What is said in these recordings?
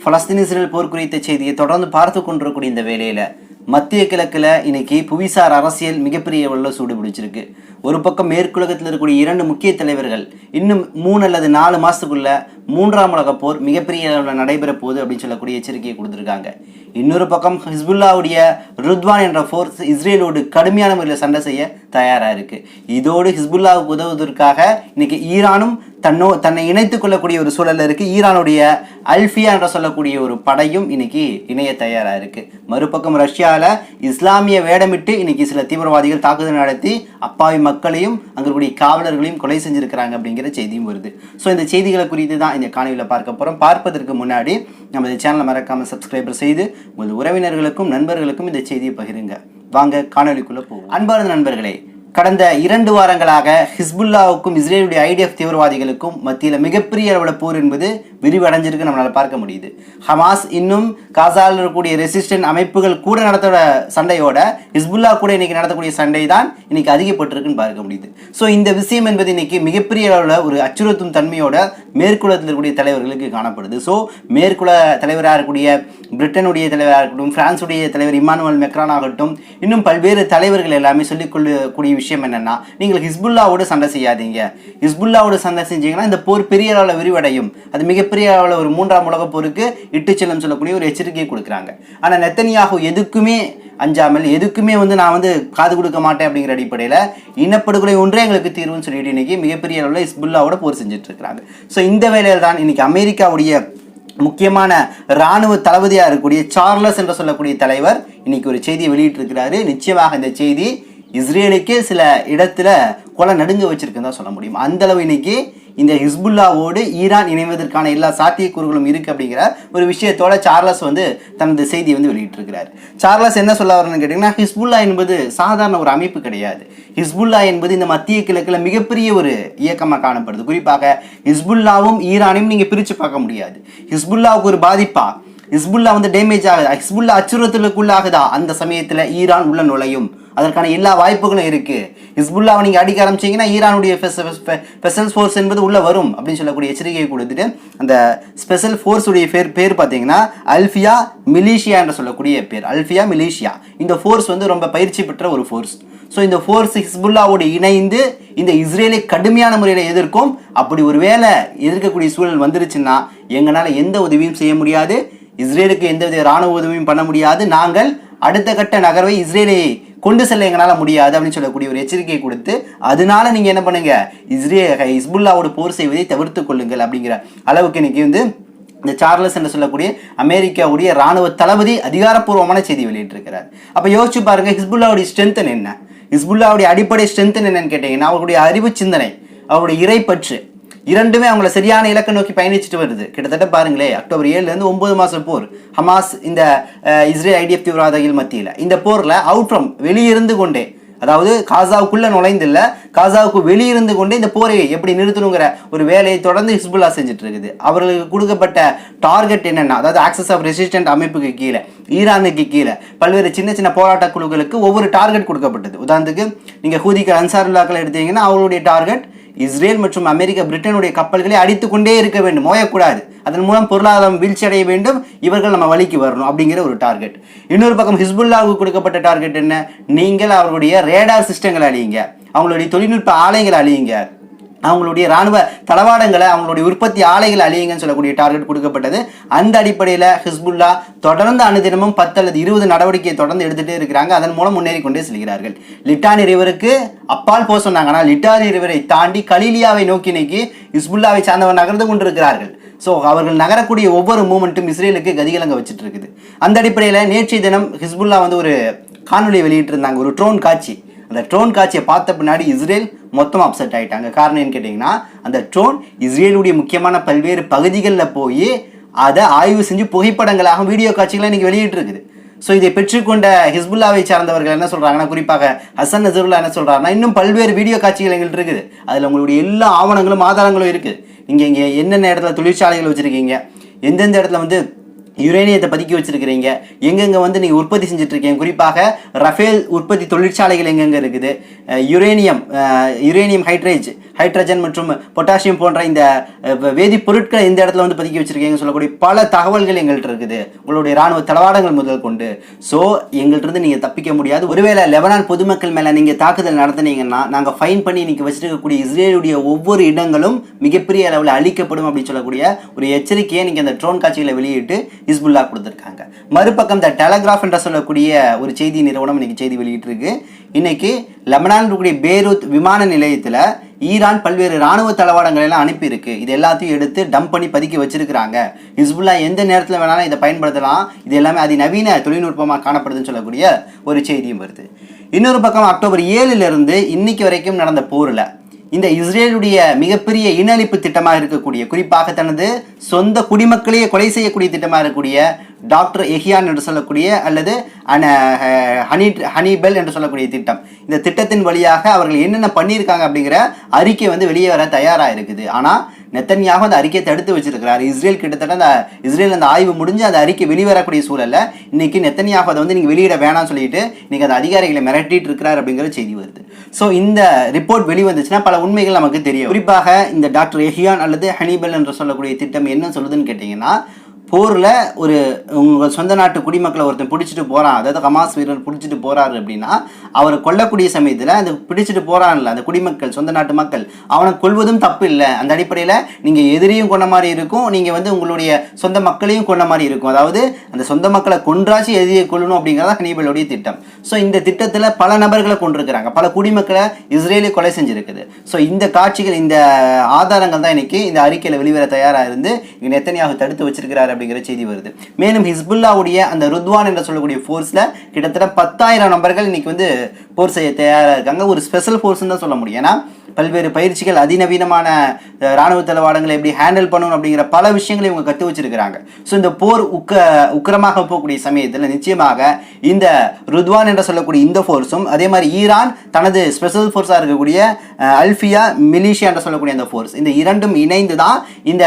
Palestine Israel போர் குறித்த செய்தியை தொடர்ந்து பார்த்து கொண்டிருக்கக்கூடிய இந்த வேலையில் மத்திய கிழக்குல இன்னைக்கு புவிசார் அரசியல் மிகப்பெரிய அளவில் சூடு பிடிச்சிருக்கு ஒரு பக்கம் மேற்குலகத்தில் இருக்கக்கூடிய இரண்டு முக்கிய தலைவர்கள் இன்னும் மூணு அல்லது நாலு மாதத்துக்குள்ள மூன்றாம் உலக போர் மிகப்பெரிய அளவில் நடைபெற போகுது அப்படின்னு சொல்லக்கூடிய எச்சரிக்கையை கொடுத்துருக்காங்க. இன்னொரு பக்கம் ஹிஸ்புல்லாவுடைய ருத்வான் என்ற ஃபோர்ஸ் இஸ்ரேலோடு கடுமையான முறையில் சண்டை செய்ய தயாராக இருக்குது இதோடு ஹிஸ்புல்லாவுக்கு உதவுவதற்காக இன்னைக்கு ஈரானும் தன்னோ தன்னை இணைத்து கொள்ளக்கூடிய ஒரு சூழலில் இருக்குது ஈரானுடைய அல்ஃபியா என்ற சொல்லக்கூடிய ஒரு படையும் இன்னைக்கு இணைய தயாராக இருக்குது மறுபக்கம் ரஷ்யாவில் இஸ்லாமிய வேடமிட்டு இன்னைக்கு சில தீவிரவாதிகள் தாக்குதல் நடத்தி அப்பாவி மக்களையும் அங்கே இருக்கக்கூடிய காவலர்களையும் கொலை செஞ்சிருக்கிறாங்க அப்படிங்கிற செய்தியும் வருது. ஸோ இந்த செய்திகளை குறித்து தான் இந்த காணொலியில் பார்க்க போகிறோம் பார்ப்பதற்கு முன்னாடி நம்ம இந்த சேனலை மறக்காமல் சப்ஸ்கிரைபர் செய்து உங்கள் உறவினர்களுக்கும் நண்பர்களுக்கும் இந்த செய்தியை பகிருங்க. வாங்க காணொலிக்குள்ளே போவோம். அன்பார்ந்த நண்பர்களே கடந்த இரண்டு வாரங்களாக ஹிஸ்புல்லாவுக்கும் இஸ்ரேலுடைய ஐடிஎஃப் தீவிரவாதிகளுக்கும் மத்தியில் மிகப்பெரிய அளவில் போர் என்பது விரிவடைஞ்சிருக்கு நம்மளால் பார்க்க முடியுது. ஹமாஸ் இன்னும் காசாவில் இருக்கக்கூடிய ரெசிஸ்டன்ட் அமைப்புகள் கூட நடத்துகிற சண்டையோட ஹிஸ்புல்லா கூட இன்னைக்கு நடத்தக்கூடிய சண்டை தான் இன்னைக்கு அதிகப்பட்டிருக்குன்னு பார்க்க முடியுது. ஸோ இந்த விஷயம் என்பது இன்னைக்கு மிகப்பெரிய அளவில் ஒரு அச்சுறுத்தும் தன்மையோட மேற்குலத்தில் இருக்கக்கூடிய தலைவர்களுக்கு காணப்படுது. ஸோ மேற்குல தலைவராக இருக்கக்கூடிய பிரிட்டனுடைய தலைவராக இருக்கட்டும் பிரான்ஸுடைய தலைவர் இமானுவல் மெக்ரான் ஆகட்டும் இன்னும் பல்வேறு தலைவர்கள் எல்லாமே சொல்லிக்கொள்ளக்கூடிய விஷயம் என்னென்னா நீங்கள் ஹிஸ்புல்லாவோடு சண்டை செய்யாதீங்க. ஹிஸ்புல்லாவோடு சண்டை செஞ்சீங்கன்னா இந்த போர் பெரிய அளவில் விரிவடையும். அது மிகப்பெரிய அளவில் ஒரு மூன்றாம் உலக போருக்கு இட்டு செல்லும் சொல்லக்கூடிய ஒரு எச்சரிக்கையை கொடுக்குறாங்க. ஆனால் நெத்தனியாக எதுக்குமே அஞ்சாமல் எதுக்குமே வந்து நான் வந்து காது கொடுக்க மாட்டேன் அப்படிங்கிற அடிப்படையில் இனப்படுகொலை ஒன்றே எங்களுக்கு தீர்வுன்னு சொல்லிட்டு இன்னைக்கு மிகப்பெரிய அளவில் ஹிஸ்புல்லாவோட போர் செஞ்சுட்டு இருக்கிறாங்க ஸோ இந்த வேலையில் தான் இன்னைக்கு அமெரிக்காவுடைய முக்கியமான இராணுவ தளபதியாக இருக்கக்கூடிய சார்லஸ் என்று சொல்லக்கூடிய தலைவர் இன்னைக்கு ஒரு செய்தியை வெளியிட்டிருக்கிறாரு. நிச்சயமாக இந்த செய்தி இஸ்ரேலுக்கே சில இடத்துல கொலை நடுங்க வச்சிருக்குன்னு தான் சொல்ல முடியும். அந்த அளவு இன்னைக்கு இந்த ஹிஸ்புல்லாவோடு ஈரான் இணைவதற்கான எல்லா சாத்தியக்கூறுகளும் இருக்குது அப்படிங்கிற ஒரு விஷயத்தோட சார்லஸ் வந்து தனது செய்தியை வந்து வெளியிட்டிருக்கிறார். சார்லஸ் என்ன சொல்ல வரணும்னு கேட்டிங்கன்னா ஹிஸ்புல்லா என்பது சாதாரண ஒரு அமைப்பு கிடையாது. ஹிஸ்புல்லா என்பது இந்த மத்திய கிழக்கில் மிகப்பெரிய ஒரு இயக்கமாக காணப்படுது. குறிப்பாக ஹிஸ்புல்லாவும் ஈரானையும் நீங்கள் பிரித்து பார்க்க முடியாது. ஹிஸ்புல்லாவுக்கு ஒரு பாதிப்பா? ஹிஸ்புல்லா வந்து டேமேஜ் ஆகுதா? ஹிஸ்புல்லா அச்சுறுத்தலுக்குள்ளாகுதா? அந்த சமயத்தில் ஈரான் உள்ள நுழையும். அதற்கான எல்லா வாய்ப்புகளும் இருக்குது ஹிஸ்புல்லாவை நீங்கள் அடிக்க ஆரம்பிச்சீங்கன்னா ஈரானுடைய ஸ்பெஷல் ஃபோர்ஸ் என்பது உள்ளே வரும் அப்படின்னு சொல்லக்கூடிய எச்சரிக்கையை கொடுத்துட்டு அந்த ஸ்பெஷல் ஃபோர்ஸுடைய பேர் பேர் பார்த்தீங்கன்னா அல்ஃபியா மிலிஷியா என்று சொல்லக்கூடிய பேர். அல்ஃபியா மிலிஷியா இந்த ஃபோர்ஸ் வந்து ரொம்ப பயிற்சி பெற்ற ஒரு ஃபோர்ஸ் ஸோ இந்த ஃபோர்ஸ் ஹிஸ்புல்லாவோடு இணைந்து இந்த இஸ்ரேலை கடுமையான முறையில் எதிர்க்கும். அப்படி ஒரு வேளை எதிர்க்கக்கூடிய சூழல் வந்துருச்சுன்னா எங்களால் எந்த உதவியும் செய்ய முடியாது. இஸ்ரேலுக்கு எந்தவித இராணுவ உதவியும் பண்ண முடியாது. நாங்கள் அடுத்த கட்ட நகர்வை இஸ்ரேலை கொண்டு செல்ல எங்களால் முடியாது அப்படின்னு சொல்லக்கூடிய ஒரு எச்சரிக்கை கொடுத்து அதனால நீங்கள் என்ன பண்ணுங்க? இஸ்ரே ஹிஸ்புல்லாவோட போர் செய்வதை தவிர்த்து கொள்ளுங்கள் அப்படிங்கிற அளவுக்கு இன்னைக்கு வந்து இந்த சார்லஸ் என்று சொல்லக்கூடிய அமெரிக்காவுடைய ராணுவ தளபதி அதிகாரப்பூர்வமான செய்தி வெளியிட்டிருக்கிறார். அப்போ யோசிச்சு பாருங்க ஹிஸ்புல்லாவுடைய ஸ்ட்ரென்த்தன் என்ன? ஹிஸ்புல்லாவுடைய அடிப்படை ஸ்ட்ரென்த்தன் என்னன்னு கேட்டீங்கன்னா அவருடைய அறிவு சிந்தனை அவருடைய இறைப்பற்று இரண்டுமே அவங்கள சரியான இலக்கை நோக்கி பயணிச்சுட்டு வருது. கிட்டத்தட்ட பாருங்களே அக்டோபர் ஏழுலேருந்து ஒன்பது மாதம் போர். ஹமாஸ் இந்த இஸ்ரேல் ஐடிஎஃப் தீவிரவாதிகள் மத்தியில். இந்த போரில் அவுட் ஃப்ரம் வெளியிருந்து கொண்டே அதாவது காசாவுக்குள்ளே நுழைந்தில்ல காசாவுக்கு வெளியிருந்து கொண்டே இந்த போரை எப்படி நிறுத்தணுங்கிற ஒரு வேலையை தொடர்ந்து ஹிஸ்புல்லா செஞ்சுட்டு இருக்குது. அவர்களுக்கு கொடுக்கப்பட்ட டார்கெட் என்னென்னா அதாவது ஆக்சஸ் ஆஃப் ரெசிஸ்டன்ட் அமைப்புக்கு கீழே ஈரானுக்கு கீழே பல்வேறு சின்ன சின்ன போராட்ட குழுக்களுக்கு ஒவ்வொரு டார்கெட் கொடுக்கப்பட்டது. உதாரணத்துக்கு நீங்கள் ஹூதிக்கு அன்சாருல்லாக்கள் எடுத்தீங்கன்னா அவங்களுடைய டார்கெட் இஸ்ரேல் மற்றும் அமெரிக்கா பிரிட்டனுடைய கப்பல்களை அடித்துக்கொண்டே இருக்க வேண்டும். ஓயக்கூடாது அதன் மூலம் பொருளாதாரம் வீழ்ச்சி அடைய வேண்டும். இவர்கள் நம்ம வழிக்கு வரணும் அப்படிங்கிற ஒரு டார்கெட் இன்னொரு பக்கம் ஹிஸ்புல்லாவுக்கு கொடுக்கப்பட்ட டார்கெட் என்ன? நீங்கள் அவர்களுடைய ரேடார் சிஸ்டங்களை அழியுங்க. அவங்களுடைய தொழில்நுட்ப ஆலைகளை அழியுங்க. அவங்களுடைய ராணுவ தளவாடங்களை அவங்களுடைய உற்பத்தி ஆலைகளை அழியுங்கன்னு சொல்லக்கூடிய டார்கெட் கொடுக்கப்பட்டது. அந்த அடிப்படையில் ஹிஸ்புல்லா தொடர்ந்து அனுதினமும் பத்து அல்லது இருபது நடவடிக்கையை தொடர்ந்து எடுத்துகிட்டே இருக்கிறாங்க. அதன் மூலம் முன்னேறி கொண்டே செல்கிறார்கள். லிட்டானி ரிவருக்கு அப்பால் போக சொன்னாங்க. ஆனால் லிட்டானி ரிவரை தாண்டி கலீலியாவை நோக்கி நோக்கி ஹிஸ்புல்லாவை சார்ந்தவர் நகர்ந்து கொண்டிருக்கிறார்கள். ஸோ அவர்கள் நகரக்கூடிய ஒவ்வொரு மூமெண்ட்டும் இஸ்ரேலுக்கு கதிகலங்க வச்சுட்டு இருக்குது. அந்த அடிப்படையில் நேற்றைய தினம் ஹிஸ்புல்லா வந்து ஒரு காணொலியை வெளியிட்டிருந்தாங்க. ஒரு ட்ரோன் காட்சி. அந்த ட்ரோன் காட்சியை பார்த்த பின்னாடி இஸ்ரேல் மொத்தமாக அப்செட் ஆகிட்டாங்க காரணம் என்ன கேட்டிங்கன்னா அந்த ட்ரோன் இஸ்ரேலுடைய முக்கியமான பல்வேறு பகுதிகளில் போய் அதை ஆய்வு செஞ்சு புகைப்படங்களாக வீடியோ காட்சிகளாக இன்றைக்கி வெளியிட்டிருக்குது. ஸோ இதை பெற்றுக்கொண்ட ஹிஸ்புல்லாவை சார்ந்தவர்கள் என்ன சொல்கிறாங்கன்னா குறிப்பாக ஹசன் நசருல்லா என்ன சொல்கிறாங்கன்னா இன்னும் பல்வேறு வீடியோ காட்சிகள் எங்கள்கிட்ட இருக்குது. அதில் உங்களுடைய எல்லா ஆவணங்களும் ஆதாரங்களும் இருக்குது. நீங்கள் இங்கே என்னென்ன இடத்துல தொழிற்சாலைகள் வச்சுருக்கீங்க எந்தெந்த இடத்துல வந்து யுரேனியத்தை பதுக்கி வச்சிருக்கிறீங்க. எங்கெங்கே வந்து நீங்கள் உற்பத்தி செஞ்சுட்டு இருக்கீங்க குறிப்பாக ரஃபேல் உற்பத்தி தொழிற்சாலைகள் எங்கெங்கே இருக்குது? யுரேனியம் யுரேனியம் ஹைட்ரேஜ் ஹைட்ரஜன் மற்றும் பொட்டாசியம் போன்ற இந்த வேதிப்பொருட்களை இந்த இடத்துல வந்து பதுக்கி வச்சுருக்கீங்கன்னு சொல்லக்கூடிய பல தகவல்கள் எங்கள்கிட்ட இருக்குது. உங்களுடைய ராணுவ தளவாடங்கள் முதல் கொண்டு. ஸோ எங்கள்கிட்ட இருந்து நீங்கள் தப்பிக்க முடியாது. ஒருவேளை லெபனான் பொதுமக்கள் மேலே நீங்கள் தாக்குதல் நடத்துனீங்கன்னா நாங்கள் ஃபைன் பண்ணி இன்னைக்கு வச்சுருக்கக்கூடிய இஸ்ரேலுடைய ஒவ்வொரு இடங்களும் மிகப்பெரிய அளவில் அழிக்கப்படும் அப்படின்னு சொல்லக்கூடிய ஒரு எச்சரிக்கையை நீங்கள் அந்த ட்ரோன் காட்சிகளை வெளியிட்டு ஹிஸ்புல்லா கொடுத்துருக்காங்க. மறுபக்கம் இந்த டெலகிராஃப் என்ற சொல்லக்கூடிய ஒரு செய்தி நிறுவனம் இன்னைக்கு செய்தி வெளியிட்டிருக்கு. இன்னைக்கு லெபனான் இருக்கக்கூடிய பேரூத் விமான நிலையத்தில் ஈரான் பல்வேறு ராணுவ தளவாடங்களை எல்லாம் அனுப்பியிருக்கு. இது எல்லாத்தையும் எடுத்து டம்ப் பண்ணி பதுக்கி வச்சிருக்கிறாங்க. ஹிஸ்புல்லா எந்த நேரத்தில் வேணாலும் இதை பயன்படுத்தலாம். இது எல்லாமே அதிநவீன தொழில்நுட்பமாக காணப்படுதுன்னு சொல்லக்கூடிய ஒரு செய்தியும் வருது. இன்னொரு பக்கம் அக்டோபர் ஏழுலேருந்து இன்னைக்கு வரைக்கும் நடந்த போரில் இந்த இஸ்ரேலுடைய மிகப்பெரிய இனஅழிப்பு திட்டமாக இருக்கக்கூடிய குறிப்பாக தனது சொந்த குடிமக்களையே கொலை செய்யக்கூடிய திட்டமாக இருக்கக்கூடிய டாக்டர் எஹியான் என்று சொல்லக்கூடிய அல்லது அன ஹனி ஹனிபெல் என்று சொல்லக்கூடிய திட்டம். இந்த திட்டத்தின் வழியாக அவர்கள் என்னென்ன பண்ணியிருக்காங்க அப்படிங்கிற அறிக்கை வந்து வெளியே வர தயாராக இருக்குது. ஆனால் நெத்தன்யாக அந்த அறிக்கையை தடுத்து வச்சிருக்கிறார். இஸ்ரேல் கிட்டத்தட்ட அந்த இஸ்ரேல் அந்த ஆய்வு முடிஞ்சு அந்த அறிக்கை வெளிவரக்கூடிய சூழலில் இன்னைக்கு நெத்தன்யாக அதை வந்து நீங்கள் வெளியிட வேணாம்னு சொல்லிட்டு இன்னைக்கு அந்த அதிகாரிகளை மிரட்டிட்டு இருக்கிறார் அப்படிங்கிற செய்தி வருது. ஸோ இந்த ரிப்போர்ட் வெளிவந்துச்சுன்னா பல உண்மைகள் நமக்கு தெரியும். குறிப்பாக இந்த டாக்டர் எஹியான் அல்லது ஹனிபல் என்று சொல்லக்கூடிய திட்டம் என்ன சொல்லுதுன்னு கேட்டிங்கன்னா போரில் ஒரு உங்கள் சொந்த நாட்டு குடிமக்களை ஒருத்தன் பிடிச்சிட்டு போகிறான் அதாவது ஹமாஸ் வீரர் பிடிச்சிட்டு போகிறாரு அப்படின்னா அவரை கொல்லக்கூடிய சமயத்தில் அந்த பிடிச்சிட்டு போகிறான்ல அந்த குடிமக்கள் சொந்த நாட்டு மக்கள் அவனை கொல்வதும் தப்பு இல்லை. அந்த அடிப்படையில் நீங்கள் எதிரியும் கொண்ட மாதிரி இருக்கும் நீங்கள் வந்து உங்களுடைய சொந்த மக்களையும் கொண்ட மாதிரி இருக்கும். அதாவது அந்த சொந்த மக்களை கொன்றாச்சு எதிரியை கொள்ளணும் அப்படிங்கிறதா ஹனீபலுடைய திட்டம். ஸோ இந்த திட்டத்தில் பல நபர்களை கொண்டிருக்கிறாங்க பல குடிமக்களை இஸ்ரேலே கொலை செஞ்சுருக்குது. ஸோ இந்த காட்சிகள் இந்த ஆதாரங்கள் தான் இன்றைக்கி இந்த அறிக்கையில் வெளிவர தயாராக இருந்து இங்கே எத்தனையாக தடுத்து வச்சிருக்கிறாரு அப்படிங்கிற செய்தி வருது. மேலும் ஹிஸ்புல்லாவுடைய அந்த ருத்வான் என்று சொல்லக்கூடிய ஃபோர்ஸில் கிட்டத்தட்ட பத்தாயிரம் நபர்கள் இன்னைக்கு வந்து போர் செய்ய தயாராக இருக்காங்க. ஒரு ஸ்பெஷல் ஃபோர்ஸ்ன்னு தான் சொல்ல முடியும். ஏன்னா பல்வேறு பயிற்சிகள் அதிநவீனமான இராணுவ ராணுவ தளவாடங்களை எப்படி ஹேண்டில் பண்ணணும் அப்படிங்கிற பல விஷயங்களை இவங்க கற்று வச்சிருக்கிறாங்க. ஸோ இந்த போர் உக்க உக்கிரமாக போகக்கூடிய சமயத்தில் நிச்சயமாக இந்த ருத்வான் என்று சொல்லக்கூடிய இந்த ஃபோர்ஸும் அதே மாதிரி ஈரான் தனது ஸ்பெஷல் ஃபோர்ஸாக இருக்கக்கூடிய அல்ஃபியா மிலிஷியா என்று சொல்லக்கூடிய அந்த ஃபோர்ஸ் இந்த இரண்டும் இணைந்து தான் இந்த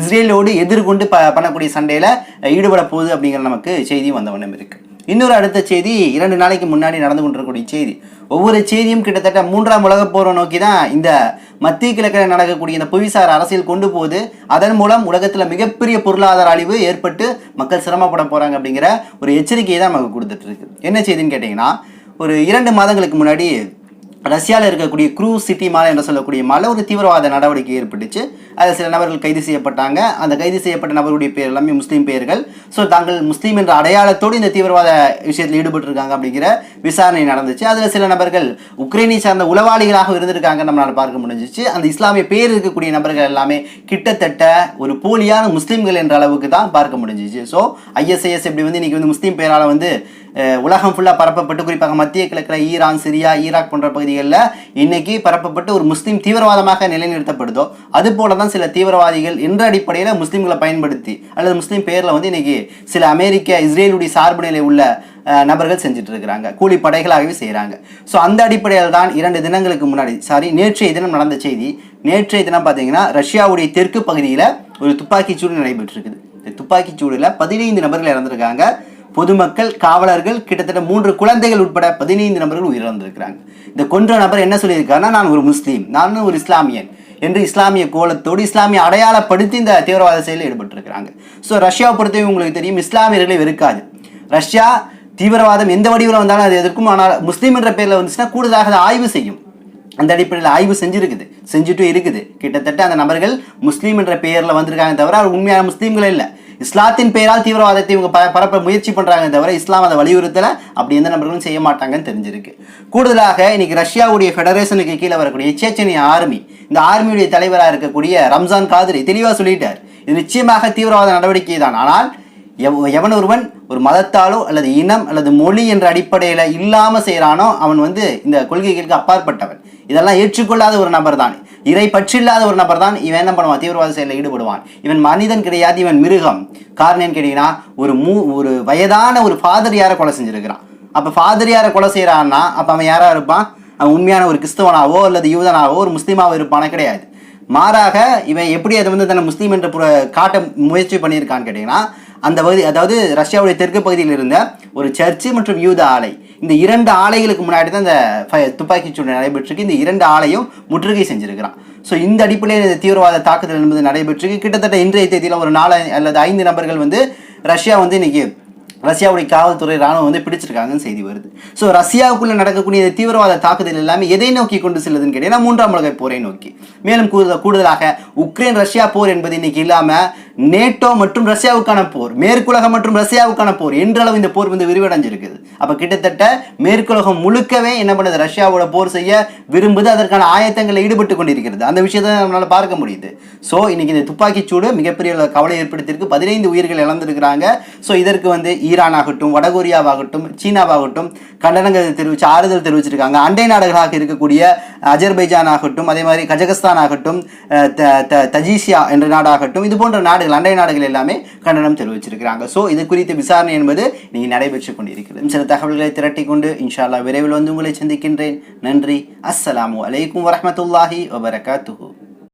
இஸ்ரேலோடு எதிர்கொண்டு ப பண்ணக்கூடிய சண்டையில் ஈடுபட போகுது அப்படிங்கிற நமக்கு செய்தி வந்த வண்ணம் இன்னொரு அடுத்த செய்தி இரண்டு நாளைக்கு முன்னாடி நடந்து கொண்டிருக்கக்கூடிய செய்தி. ஒவ்வொரு செய்தியும் கிட்டத்தட்ட மூன்றாம் உலகப் போரை நோக்கி தான் இந்த மத்திய கிழக்கில் நடக்கக்கூடிய இந்த புவிசார் அரசியல் கொண்டு போகுது. அதன் மூலம் உலகத்தில் மிகப்பெரிய பொருளாதார அழிவு ஏற்பட்டு மக்கள் சிரமப்பட போகிறாங்க அப்படிங்கிற ஒரு எச்சரிக்கையை தான் நமக்கு கொடுத்துட்டு இருக்கு. என்ன செய்தின்னு கேட்டிங்கன்னா ஒரு இரண்டு மாதங்களுக்கு முன்னாடி ரஷ்யாவில் இருக்கக்கூடிய க்ரூ சிட்டி மாலை என்று சொல்லக்கூடிய மலை ஒரு தீவிரவாத நடவடிக்கை ஏற்பட்டுச்சு. அதில் சில நபர்கள் கைது செய்யப்பட்டாங்க. அந்த கைது செய்யப்பட்ட நபருடைய பேர் எல்லாமே முஸ்லீம் பெயர்கள் ஸோ தாங்கள் முஸ்லீம் என்ற அடையாளத்தோடு இந்த தீவிரவாத விஷயத்தில் ஈடுபட்டிருக்காங்க அப்படிங்கிற விசாரணை நடந்துச்சு. அதில் சில நபர்கள் உக்ரைனை சார்ந்த உளவாளிகளாக இருந்திருக்காங்க நம்மளால் பார்க்க முடிஞ்சிச்சு. அந்த இஸ்லாமிய பேர் இருக்கக்கூடிய நபர்கள் எல்லாமே கிட்டத்தட்ட ஒரு போலியான முஸ்லீம்கள் என்ற அளவுக்கு தான் பார்க்க முடிஞ்சிச்சு. ஸோ ஐஎஸ்ஐஎஸ் இப்படி வந்து இன்றைக்கி வந்து முஸ்லீம் பேரால் வந்து உலகம் ஃபுல்லாக பரப்பப்பட்டு குறிப்பாக மத்திய கிழக்கில் ஈரான் சிரியா ஈராக் போன்ற பகுதிகளில் இன்றைக்கி பரப்பப்பட்டு ஒரு முஸ்லீம் தீவிரவாதமாக நிலைநிறுத்தப்படுதோ அது போல தான் சில தீவிரவாதிகள் என்ற அடிப்படையில் முஸ்லீம்களை பயன்படுத்தி அல்லது முஸ்லீம் பேரில் வந்து இன்றைக்கி சில அமெரிக்க இஸ்ரேலுடைய சார்பு நிலை உள்ள நபர்கள் செஞ்சுட்டு இருக்கிறாங்க கூலி படைகளாகவே செய்கிறாங்க ஸோ அந்த அடிப்படையில் தான் இரண்டு தினங்களுக்கு முன்னாடி சாரி நேற்றைய தினம் நடந்த செய்தி. நேற்றைய தினம் பார்த்தீங்கன்னா ரஷ்யாவுடைய தெற்கு பகுதியில் ஒரு துப்பாக்கிச்சூடு நடைபெற்றிருக்குது. இந்த துப்பாக்கிச்சூடில் பதினைந்து நபர்கள் இறந்திருக்காங்க. பொதுமக்கள் காவலர்கள் கிட்டத்தட்ட மூன்று குழந்தைகள் உட்பட பதினைந்து நபர்கள் உயிரிழந்திருக்கிறாங்க. இந்த கொன்ற நபர் என்ன சொல்லியிருக்காருன்னா நான் ஒரு முஸ்லீம் நான் ஒரு இஸ்லாமியன் என்று இஸ்லாமிய கோலத்தோடு இஸ்லாமிய அடையாளப்படுத்தி இந்த தீவிரவாத செயலில் ஈடுபட்டிருக்கிறாங்க. ஸோ ரஷ்யாவை பொறுத்தவரை உங்களுக்கு தெரியும் இஸ்லாமியர்களை வெறுக்காது. ரஷ்யா தீவிரவாதம் எந்த வடிவில் வந்தாலும் அது எதிர்க்கும் ஆனால் முஸ்லீம் என்ற பேரில் வந்துச்சுன்னா கூடுதலாக அதை ஆய்வு செய்யும். அந்த அடிப்படையில் ஆய்வு செஞ்சுருக்குது. செஞ்சுட்டும் இருக்குது. கிட்டத்தட்ட அந்த நபர்கள் முஸ்லீம் என்ற பெயரில் வந்திருக்காங்க தவிர அவர் உண்மையான முஸ்லீம்கள் இல்லை. இஸ்லாத்தின் பெயரால் தீவிரவாதத்தை இவங்க பரப்ப முயற்சி பண்ணுறாங்க தவிர இஸ்லாம் அதை வலியுறுத்தலை. அப்படி எந்த நபர்களும் செய்ய மாட்டாங்கன்னு தெரிஞ்சிருக்கு. கூடுதலாக இன்னைக்கு ரஷ்யாவுடைய ஃபெடரேஷனுக்கு கீழே வரக்கூடிய சேச்சனிய ஆர்மி இந்த ஆர்மியுடைய தலைவராக இருக்கக்கூடிய ரம்ஜான் காதிரி தெளிவாக சொல்லிட்டார். இது நிச்சயமாக தீவிரவாத நடவடிக்கை தான் ஆனால் எவன் ஒருவன் ஒரு மதத்தாலோ அல்லது இனம் அல்லது மொழி என்ற அடிப்படையில் இல்லாமல் செய்கிறானோ அவன் வந்து இந்த கொள்கைகளுக்கு அப்பாற்பட்டவன். இதெல்லாம் ஏற்றுக்கொள்ளாத ஒரு நபர் தான் இறை பற்றில்லாத ஒரு நபர் தான் இவன் என்ன பண்ணுவான்? தீவிரவாத செயலில் ஈடுபடுவான். இவன் மனிதன் கிடையாது இவன் மிருகம். காரணம் என்ன கேட்டீங்கன்னா ஒரு மூ ஒரு வயதான ஒரு ஃபாதரியாரை கொலை செஞ்சிருக்கிறான். அப்போ ஃபாதரியாரை கொலை செய்கிறான்னா அப்போ அவன் யாராக இருப்பான்? அவன் உண்மையான ஒரு கிறிஸ்தவனாவோ அல்லது யூதனாவோ ஒரு முஸ்லீமாவோ இருப்பானா? கிடையாது. மாறாக இவன் எப்படி அதை வந்து தன்னை முஸ்லீம் என்று புற காட்ட முயற்சி பண்ணியிருக்கான்னு கேட்டிங்கன்னா அந்த பகுதி அதாவது ரஷ்யாவுடைய தெற்கு பகுதியில் இருந்த ஒரு சர்ச்சு மற்றும் யூத ஆலை. இந்த இரண்டு ஆலைகளுக்கு முன்னாடி தான் இந்த துப்பாக்கி சூடு நடைபெற்றிருக்கு. இந்த இரண்டு ஆலையும் முற்றுகை செஞ்சிருக்கிறான். ஸோ இந்த அடிப்படையில் இந்த தீவிரவாத தாக்குதல் என்பது நடைபெற்றிருக்கு. கிட்டத்தட்ட இன்றைய தேதியில் ஒரு நாலு அல்லது ஐந்து நபர்கள் வந்து ரஷ்யா வந்து இன்னைக்கு ரஷ்யாவுடைய காவல்துறை ராணுவம் வந்து பிடிச்சிருக்காங்கன்னு செய்தி வருது. ஸோ ரஷ்யாவுக்குள்ளே நடக்கக்கூடிய தீவிரவாத தாக்குதல் எல்லாமே எதை நோக்கி கொண்டு செல்லுதுன்னு கேட்டீங்கன்னா மூன்றாம் உலக போரை நோக்கி. மேலும் கூடுதல் கூடுதலாக உக்ரைன் ரஷ்யா போர் என்பது இன்னைக்கு இல்லாமல் நேட்டோ மற்றும் ரஷ்யாவுக்கான போர் மேற்குலகம் மற்றும் ரஷ்யாவுக்கான போர் என்றளவு இந்த போர் வந்து விரிவடைஞ்சிருக்குது. அப்போ கிட்டத்தட்ட மேற்குலகம் முழுக்கவே என்ன பண்ணுது? ரஷ்யாவோட போர் செய்ய விரும்புது. அதற்கான ஆயத்தங்களில் ஈடுபட்டு கொண்டிருக்கிறது. அந்த விஷயத்தை நம்மளால் பார்க்க முடியுது. ஸோ இன்னைக்கு இந்த துப்பாக்கிச் சூடு மிகப்பெரிய கவலை ஏற்படுத்தியிருக்கு. பதினைந்து உயிர்கள் இழந்திருக்கிறாங்க. ஸோ இதற்கு வந்து ஈரான் ஆகட்டும் வடகொரியாவாகட்டும் சீனாவாகட்டும் கண்டனங்கள் தெரிவித்து ஆறுதல் தெரிவிச்சிருக்காங்க. அண்டை நாடுகளாக இருக்கக்கூடிய அஜர்பைஜான் ஆகட்டும் அதே மாதிரி கஜகஸ்தான் ஆகட்டும் த- த- தஜீசியா என்ற நாடாகட்டும் இது போன்ற நாடுகள் அண்டை நாடுகள் எல்லாமே கண்டனம் தெரிவிச்சிருக்கிறாங்க. ஸோ இது குறித்த விசாரணை என்பது நீங்க நடைபெற்று கொண்டிருக்கிறது. சில தகவல்களை திரட்டி கொண்டு இன்ஷா அல்லாஹ் விரைவில் வந்து உங்களை சந்திக்கின்றேன். நன்றி. அஸ்ஸலாமு அலைக்கும் வரமத்துல்லாஹி வபரகாத்துஹூ.